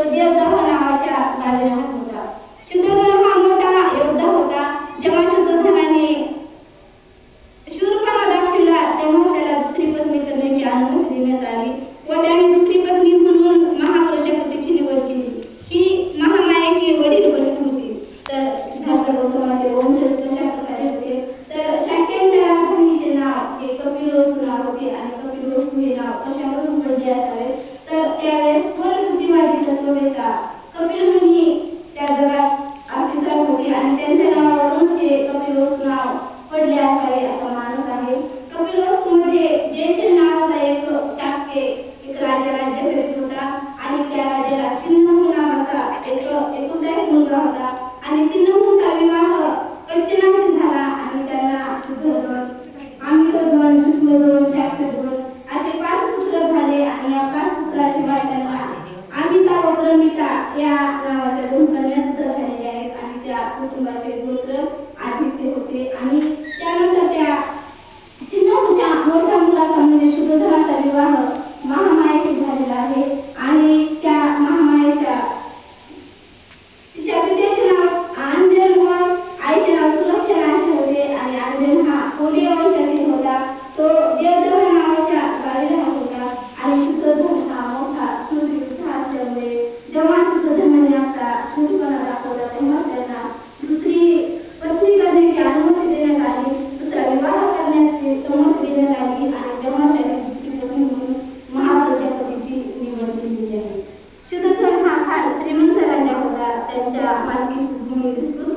तो जह नावाच्या होता. शुद्धोधन हा योद्धा होता. जेव्हा शुद्धोधनाने शूरपणा दाखविला तेव्हाच त्याला दुसरी पत्नी करण्याची अनुमती देण्यात आली व त्याने दुसरी comentar. Camilo Nini. या नावाच्या दोन कन्या सुद्धा झालेल्या आहेत आणि त्या कुटुंबाचे उपक्रम आधीचे होते आणि da magnitude do mundo